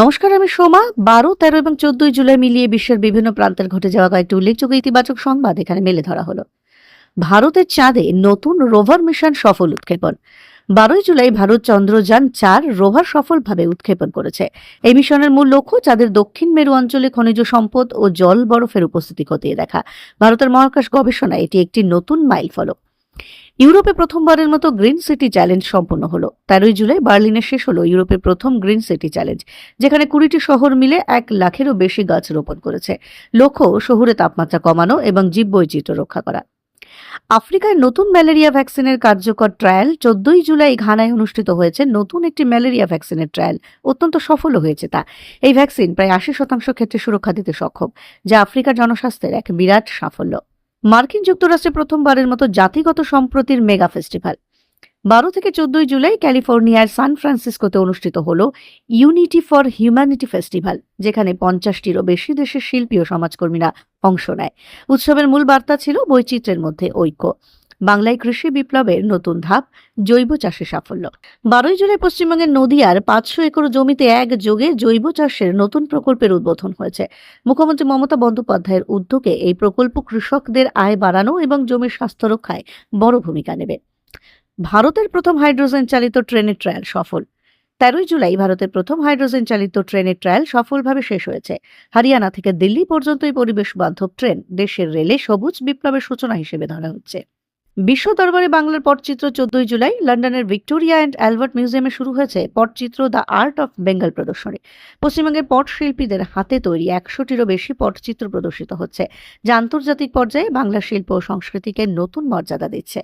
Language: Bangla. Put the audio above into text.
নমস্কার, আমি সোমা। বারো, তেরো এবং চোদ্দই জুলাই মিলিয়ে বিশ্বের বিভিন্ন প্রান্তের ঘটে যাওয়া কয়েকটি উল্লেখযোগ্য ইতিবাচক সংবাদ এখানে মেলে ধরা হলো। ভারতের চাঁদে নতুন রোভার মিশন সফল উৎক্ষেপণ। বারোই জুলাই ভারত চন্দ্রযান চার রোভার সফলভাবে উৎক্ষেপণ করেছে। এই মিশনের মূল লক্ষ্য চাঁদের দক্ষিণ মেরু অঞ্চলে খনিজ সম্পদ ও জল বরফের উপস্থিতি খতিয়ে দেখা। ভারতের মহাকাশ গবেষণায় এটি একটি নতুন মাইল ফলক ইউরোপে প্রথমবারের মতো গ্রিন সিটি চ্যালেঞ্জ সম্পন্ন হলো। তেরোই জুলাই বার্লিনে শেষ হলো ইউরোপের প্রথম গ্রিন সিটি চ্যালেঞ্জ, যেখানে কুড়িটি শহর মিলে এক লাখেরও বেশি গাছ রোপণ করেছে। লক্ষ্য, শহুরে তাপমাত্রা কমানো এবং জীববৈচিত্র্য রক্ষা করা। আফ্রিকায় নতুন ম্যালেরিয়া ভ্যাকসিনের কার্যকর ট্রায়াল চোদ্দই জুলাই ঘানায় অনুষ্ঠিত হয়েছে নতুন একটি ম্যালেরিয়া ভ্যাকসিনের ট্রায়াল। অত্যন্ত সফল হয়েছে তা। এই ভ্যাকসিন প্রায় আশি শতাংশ ক্ষেত্রে সুরক্ষা দিতে সক্ষম, যা আফ্রিকার জনস্বাস্থ্যের এক বিরাট সাফল্য। মার্কিন যুক্তরাষ্ট্রে প্রথমবারের মতো জাতিগত সম্প্রতির মেগা ফেস্টিভ্যাল। বারো থেকে চোদ্দই জুলাই ক্যালিফোর্নিয়ার সান ফ্রান্সিসকোতে অনুষ্ঠিত হল ইউনিটি ফর হিউম্যানিটি ফেস্টিভ্যাল, যেখানে পঞ্চাশটিরও বেশি দেশের শিল্পী ও সমাজকর্মীরা অংশ নেয়। উৎসবের মূল বার্তা ছিল বৈচিত্র্যের মধ্যে ঐক্য। বাংলায় কৃষি বিপ্লবের নতুন ধাপ, জৈব চাষে সাফল্য। বারোই জুলাই পশ্চিমবঙ্গের নদিয়ার পাঁচশো একর জমিতে এক যোগে জৈব চাষের নতুন প্রকল্পের উদ্বোধন হয়েছে। মুখ্যমন্ত্রী মমতা বন্দ্যোপাধ্যায়ের উদ্যোগে এই প্রকল্প কৃষকদের আয় বাড়ানো এবং জমির স্বাস্থ্য রক্ষায় বড় ভূমিকা নেবে। ভারতের প্রথম হাইড্রোজেন চালিত ট্রেনের ট্রায়াল সফল। তেরোই জুলাই ভারতের প্রথম হাইড্রোজেন চালিত ট্রেনের ট্রায়াল সফলভাবে শেষ হয়েছে। হরিয়ানা থেকে দিল্লি পর্যন্ত এই পরিবেশ বান্ধব ট্রেন দেশের রেলে সবুজ বিপ্লবের সূচনা হিসেবে ধরা হচ্ছে। বিশ্ব দরবারে বাংলার পটচিত্র চোদ্দই জুলাই লন্ডনের ভিক্টোরিয়া অ্যান্ড অ্যালবার্ট মিউজিয়ামে শুরু হয়েছে Patachitra the art of Bengal প্রদর্শনী। পশ্চিমবঙ্গের পট শিল্পীদের হাতে তৈরি একশোটিরও বেশি পটচিত্র প্রদর্শিত হচ্ছে, যা আন্তর্জাতিক পর্যায়ে বাংলা শিল্প ও সংস্কৃতিকে নতুন মর্যাদা দিচ্ছে।